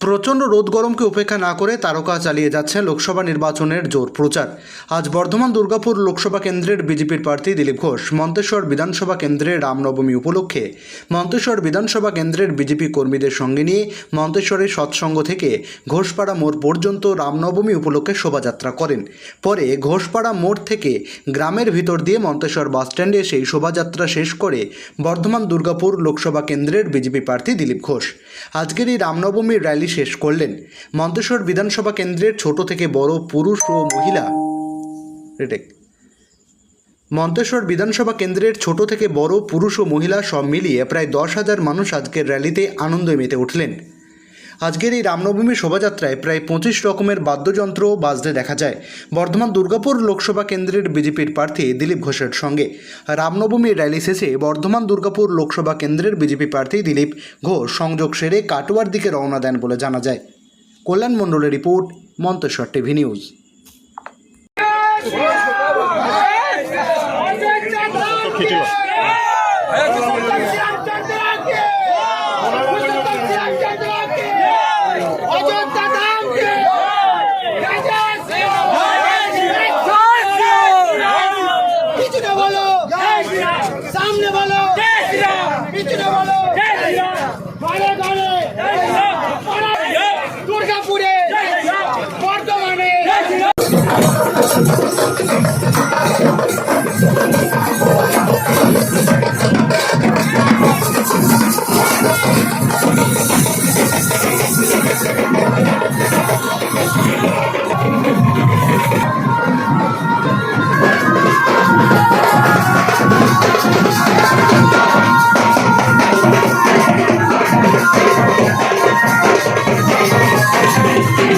প্রচণ্ড রোদ গরমকে উপেক্ষা না করে তারকা চালিয়ে যাচ্ছে লোকসভা নির্বাচনের জোর প্রচার। আজ বর্ধমান দুর্গাপুর লোকসভা কেন্দ্রের বিজেপির প্রার্থী দিলীপ ঘোষ, মন্তেশ্বর বিধানসভা কেন্দ্রে রামনবমী উপলক্ষে। মন্তেশ্বর বিধানসভা কেন্দ্রের বিজেপি কর্মীদের সঙ্গে নিয়ে মন্তেশ্বরের সৎসঙ্গ থেকে ঘোষপাড়া মোড় পর্যন্ত রামনবমী উপলক্ষে শোভাযাত্রা করেন। পরে ঘোষপাড়া মোড় থেকে গ্রামের ভিতর দিয়ে মন্তেশ্বর বাসস্ট্যান্ডে সেই শোভাযাত্রা শেষ করে বর্ধমান দুর্গাপুর লোকসভা কেন্দ্রের বিজেপি প্রার্থী দিলীপ ঘোষ। আজকের এই রামনবমীর র্যালি শেষ করলেন। মন্তেশ্বর বিধানসভা কেন্দ্রের ছোট থেকে বড় পুরুষ ও মহিলা। মন্তেশ্বর বিধানসভা কেন্দ্রের ছোট থেকে বড় পুরুষ ও মহিলা সব মিলিয়ে প্রায় দশ হাজার মানুষ আজকের র্যালিতে আনন্দে মেতে উঠলেন। আজকের এই রামনবমী শোভাযাত্রায় প্রায় পঁচিশ রকমের বাদ্যযন্ত্র বাজতে দেখা যায়। বর্ধমান দুর্গাপুর লোকসভা কেন্দ্রের বিজেপির প্রার্থী দিলীপ ঘোষের সঙ্গে। রামনবমী র্যালি শেষে বর্ধমান দুর্গাপুর লোকসভা কেন্দ্রের বিজেপি প্রার্থী দিলীপ ঘোষ সংযোগ সেরে কাটোয়ার দিকে রওনা দেন বলে জানা যায়। কল্যাণ মণ্ডলের রিপোর্ট মন্তেশ্বর টিভি নিউজ। 一年は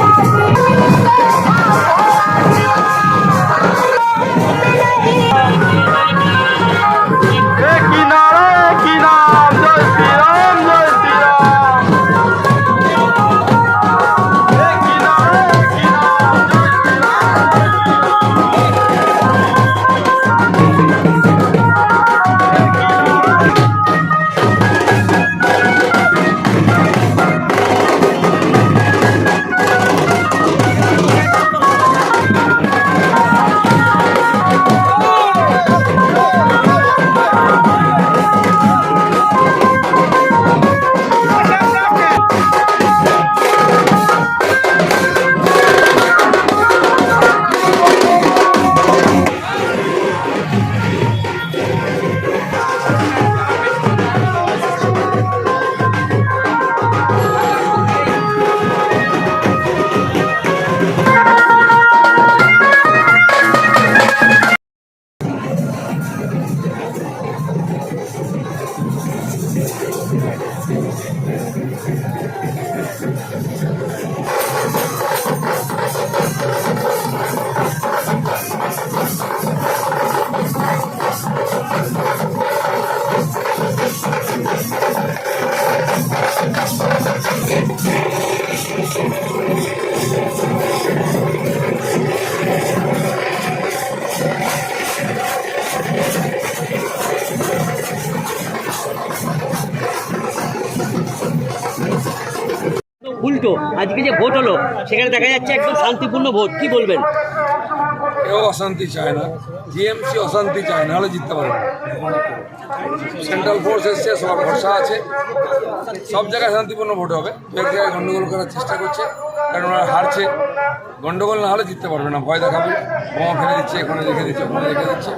কি Thank উল্টো আজকে যে ভোট হলো সেখানে দেখা যাচ্ছে একদম শান্তিপূর্ণ ভোট কি বলবেন? কেউ অশান্তি চায় না জিএমসি অশান্তি চায় না হলে জিততে পারবে না। সেন্ট্রাল ফোর্স এসছে সবার ভরসা আছে। সব জায়গায় শান্তিপূর্ণ ভোট হবে। এক জায়গায় গন্ডগোল করার চেষ্টা করছে কারণ ওরা হারছে। গন্ডগোল না হলে জিততে পারবে না ভয় দেখাবে। বোমা ফেলে দিচ্ছে এখানে রেখে দিচ্ছে ওখানে রেখে দিচ্ছে।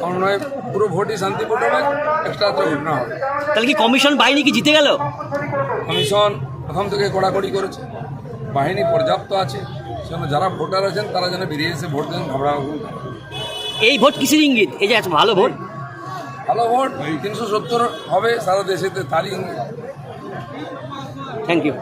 আমার মনে হয় পুরো ভোটই শান্তিপূর্ণ হবে এক্সট্রা ঘটনা হবে। তাহলে কি কমিশন বাহিনী কি জিতে গেল? কমিশন প্রথম থেকে কড়াকড়ি করেছে। বাহিনী পর্যাপ্ত আছে। সেজন্য যারা ভোটার আছেন তারা যেন বেরিয়ে এসে ভোট দেন ঘাবড়া এই ভোট কিসের ইঙ্গিত? এই যে আছে ভালো ভোট। ভালো ভোট তিনশো সত্তর হবে সারা দেশেতে তারই ইঙ্গিত। Thank you